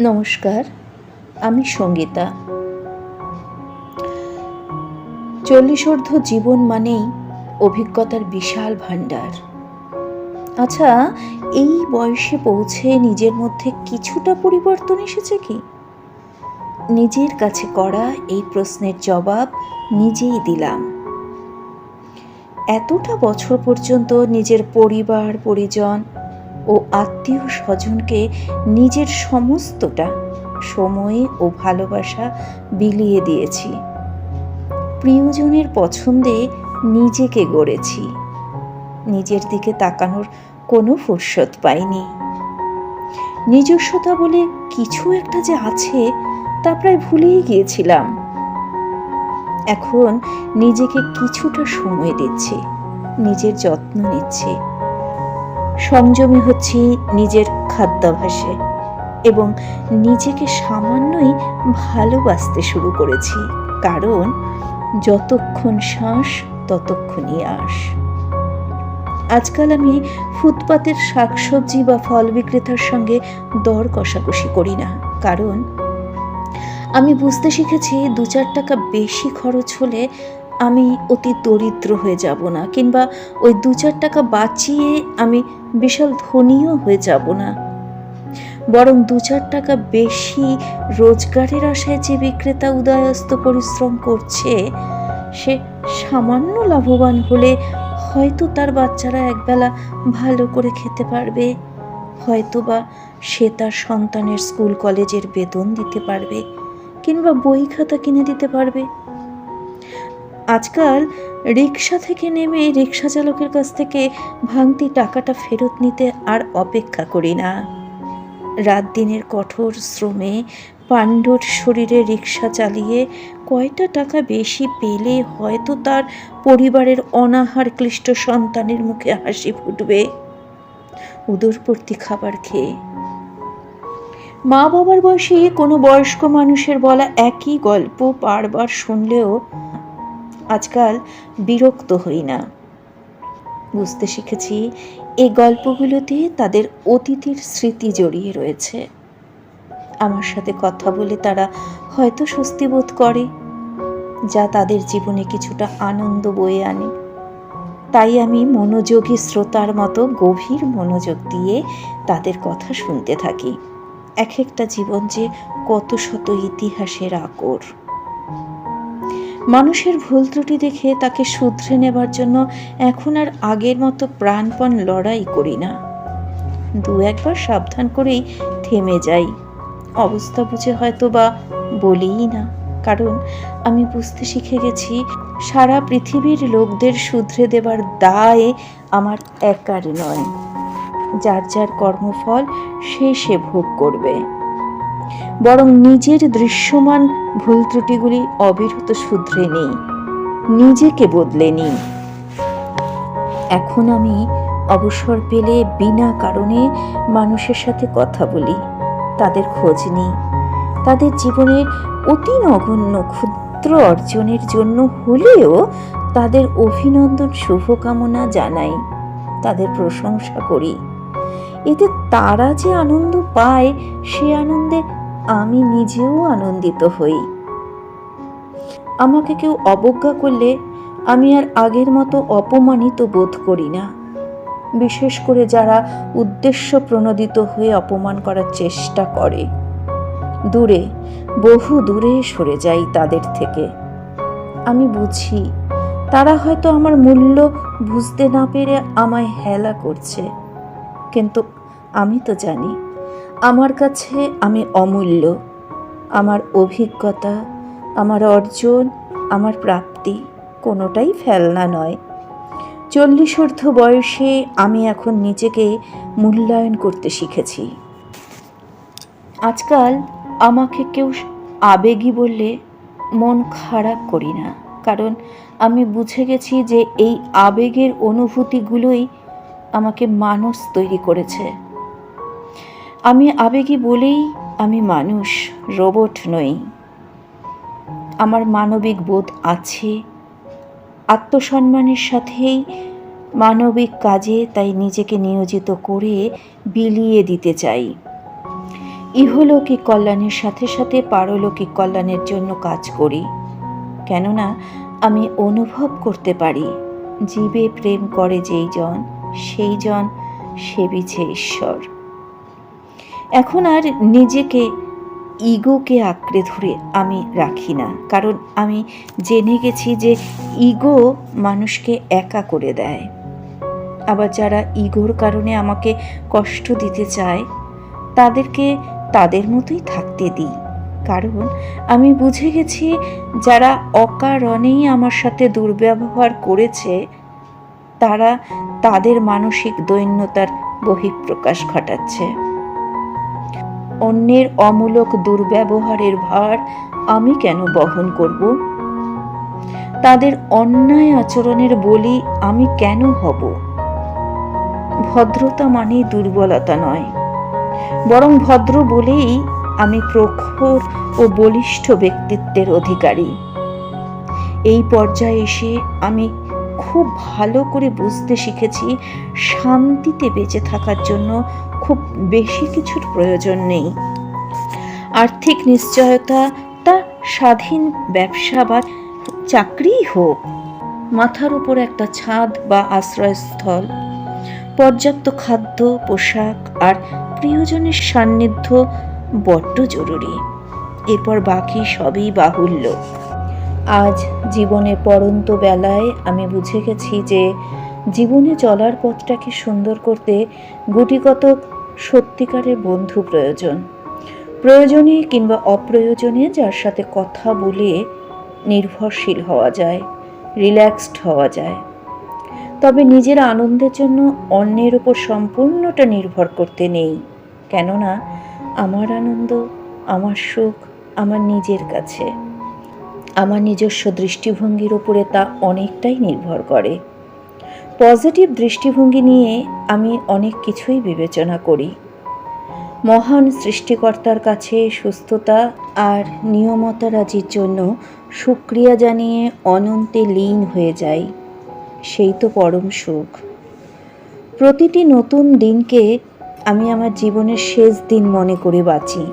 নমস্কার, আমি সঙ্গীতা। চল্লিশোর্ধ জীবন মানেই অভিজ্ঞতার বিশাল ভাণ্ডার। আচ্ছা এই বয়সে পৌঁছে নিজের মধ্যে কিছুটা পরিবর্তন এসেছে কি? নিজের কাছে করা এই প্রশ্নের জবাব নিজেই দিলাম। এতটা বছর পর্যন্ত নিজের পরিবার, পরিজন ও আত্মীয় স্বজনকে নিজের সমস্তটা সময়ে ও ভালোবাসা বিলিয়ে দিয়েছি। প্রিয়জনের পছন্দে নিজেকে গড়েছি। নিজের দিকে তাকানোর কোনো ফুরসত পাইনি। নিজস্বতা বলে কিছু একটা যে আছে তা প্রায় ভুলেই গিয়েছিলাম। এখন নিজেকে কিছুটা সময় দিচ্ছি, নিজের যত্ন নিচ্ছি। সংযমী হচ্ছি নিজের খাদ্যাভ্যাসে এবং নিজেকে সামান্যই ভালোবাসতে শুরু করেছি। কারণ যতক্ষণ শ্বাস, ততক্ষণই আস আজকাল আমি ফুটপাতের শাকসবজি বা ফল বিক্রেতার সঙ্গে দর কষাকষি করি না। কারণ আমি বুঝতে শিখেছি দু চার টাকা বেশি খরচ হলে আমি অতি দরিদ্র হয়ে যাব না, কিংবা ওই দু চার টাকা বাঁচিয়ে আমি বিশাল ধনীও হয়ে যাব না। বরং দু চার টাকা বেশি রোজগারের আশায় যে বিক্রেতা উদয়স্ত পরিশ্রম করছে, সে সামান্য লাভবান হলে হয়তো তার বাচ্চারা একবেলা ভালো করে খেতে পারবে। হয়তো বা সে তার সন্তানের স্কুল কলেজের বেতন দিতে পারবে, কিংবা বই খাতা কিনে দিতে পারবে। আজকাল রিক্সা থেকে নেমে রিক্সা চালকের কাছ থেকে ভাঙতি টাকাটা ফেরত নিতে আর অপেক্ষা করি না। রাত দিনের কঠোর শ্রমে পাণ্ডুর শরীরে রিক্সা চালিয়ে কয়টা টাকা বেশি পেলে হয়তো তার পরিবারের অনাহার ক্লিষ্ট সন্তানের মুখে হাসি ফুটবে। উদরপর্তি খাবার খেয়ে। মা বাবার বয়সে কোনো বয়স্ক মানুষের বলা একই গল্প বারবার শুনলেও আজকাল বিরক্ত হই না। বুঝতে শিখেছি এই গল্পগুলোতে তাদের অতীতের স্মৃতি জড়িয়ে রয়েছে। আমার সাথে কথা বলে তারা হয়তো স্বস্তি বোধ করে, যা তাদের জীবনে কিছুটা আনন্দ বয়ে আনে। তাই আমি মনোযোগী শ্রোতার মতো গভীর মনোযোগ দিয়ে তাদের কথা শুনতে থাকি। এক একটা জীবন যে কত শত ইতিহাসের আকর। মানুষের ভুল ত্রুটি দেখে তাকে শুধরে নেবার জন্য এখন আর আগের মতো প্রাণপণ লড়াই করি না। দু একবার সাবধান করেই থেমে যাই। অবস্থা বুঝে হয়তো বা বলিই না। কারণ আমি বুঝতে শিখে গেছি, সারা পৃথিবীর লোকদের শুধরে দেবার দায় আমার একার নয়। যার যার কর্মফল সে সে ভোগ করবে। বরং নিজের দৃশ্যমান ভুল ত্রুটিগুলি অবিরত শুধরে নেই, নিজেকে বদলে নিই। এখন আমি অবসর পেলে বিনা কারণে মানুষের সাথে কথা বলি, তাদের খোঁজ নিই, তাদের জীবনের অতি নগণ্য ক্ষুদ্র অর্জনের জন্য হলেও তাদের অভিনন্দন শুভকামনা জানাই, তাদের প্রশংসা করি। এতে তারা যে আনন্দ পায়, সে আনন্দে আমি নিজেও আনন্দিত হই। আমাকে কেউ অবজ্ঞা করলে আমি আর আগের মতো অপমানিত বোধ করি না। বিশেষ করে যারা উদ্দেশ্য প্রণোদিত হয়ে অপমান করার চেষ্টা করে। দূরে, বহু দূরে সরে যাই তাদের থেকে। আমি বুঝি, তারা হয়তো আমার মূল্য বুঝতে না পেরে আমায় হেলা করছে। কিন্তু আমি তো জানি আমার কাছে আমি অমূল্য। আমার অভিজ্ঞতা, আমার অর্জন, আমার প্রাপ্তি কোনোটাই ফেলনা নয়। চল্লিশোর্ধ বয়সে আমি এখন নিজেকে মূল্যায়ন করতে শিখেছি। আজকাল আমাকে কেউ আবেগী বললে মন খারাপ করি না, কারণ আমি বুঝে গেছি যে এই আবেগের অনুভূতিগুলোই আমাকে মানুষ তৈরি করেছে। আমি আবেগী বলেই আমি মানুষ, রোবট নই। আমার মানবিক বোধ আছে। আত্মসম্মানের সাথেই মানবিক কাজে তাই নিজেকে নিয়োজিত করে বিলিয়ে দিতে চাই। ইহলৌকিক কল্যাণের সাথে সাথে পারলৌকিক কল্যাণের জন্য কাজ করি। কেননা আমি অনুভব করতে পারি, জীবে প্রেম করে যেই জন, সেই জন সেবিছে ঈশ্বর। এখন আর নিজেকে ইগোকে আঁকড়ে ধরে আমি রাখি না। কারণ আমি জেনে গেছি যে ইগো মানুষকে একা করে দেয়। আবার যারা ইগোর কারণে আমাকে কষ্ট দিতে চায়, তাদেরকে তাদের মতোই থাকতে দিই। কারণ আমি বুঝে গেছি যারা অকারণেই আমার সাথে দুর্ব্যবহার করেছে, তারা তাদের মানসিক দৈন্যতার বহিঃপ্রকাশ ঘটাচ্ছে। অন্যের অমূলক দুর্ব্যবহারের ভার আমি কেন বহন করব? তাদের অন্যায় আচরণের বলি আমি কেন হব? ভদ্রতা মানে দুর্বলতা নয়। বরং ভদ্র বলেই আমি প্রখর ও বলিষ্ঠ ব্যক্তিত্বের অধিকারী। এই পর্যায়ে এসে আমি খুব ভালো করে বুঝতে শিখেছি শান্তিতে বেঁচে থাকার জন্য খুব বেশি কিছুর প্রয়োজন নেই। আর্থিক নিশ্চয়তা তা স্বাধীন ব্যবসা বা চাকরিই হোক। মাথার উপর একটা ছাদ বা আশ্রয়স্থল, পর্যাপ্ত খাদ্য, পোশাক আর প্রিয়জনের সান্নিধ্য বড্ড জরুরি। এরপর বাকি সবই বাহুল্য। আজ জীবনে পরন্ত বেলায় আমি বুঝে গেছি যে জীবনে চলার পথটাকে সুন্দর করতে গুটিকতক সত্যিকারের বন্ধু প্রয়োজন। প্রয়োজনে কিংবা অপ্রয়োজনে যার সাথে কথা বলে নির্ভরশীল হওয়া যায় রিল্যাক্সড হওয়া যায়। তবে নিজের আনন্দের জন্য অন্যের উপর সম্পূর্ণটা নির্ভর করতে নেই। কেননা, আমার আনন্দ, আমার সুখ আমার নিজের কাছে। আমার নিজস্ব দৃষ্টিভঙ্গির উপরে তা অনেকটাই নির্ভর করে। পজিটিভ দৃষ্টিভঙ্গি নিয়ে আমি অনেক কিছুই বিবেচনা করি। মহান সৃষ্টিকর্তার কাছে সুস্থতা আর নিয়মতারাজির জন্য সুক্রিয়া জানিয়ে অনন্তে লীন হয়ে যাই। সেই তো পরম সুখ। প্রতিটি নতুন দিনকে আমি আমার জীবনের শেষ দিন মনে করে বাঁচি।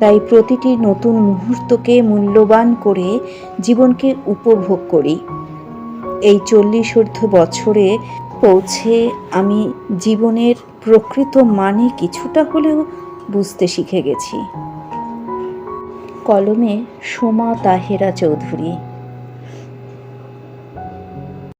তাই প্রতিটি নতুন মুহূর্তকে মূল্যবান করে জীবনকে উপভোগ করি। এই চল্লিশ ঊর্ধ্ব বছরে পৌঁছে আমি জীবনের প্রকৃত মানে কিছুটা হলেও বুঝতে শিখে গেছি। কলমে সোমা তাহেরা চৌধুরী।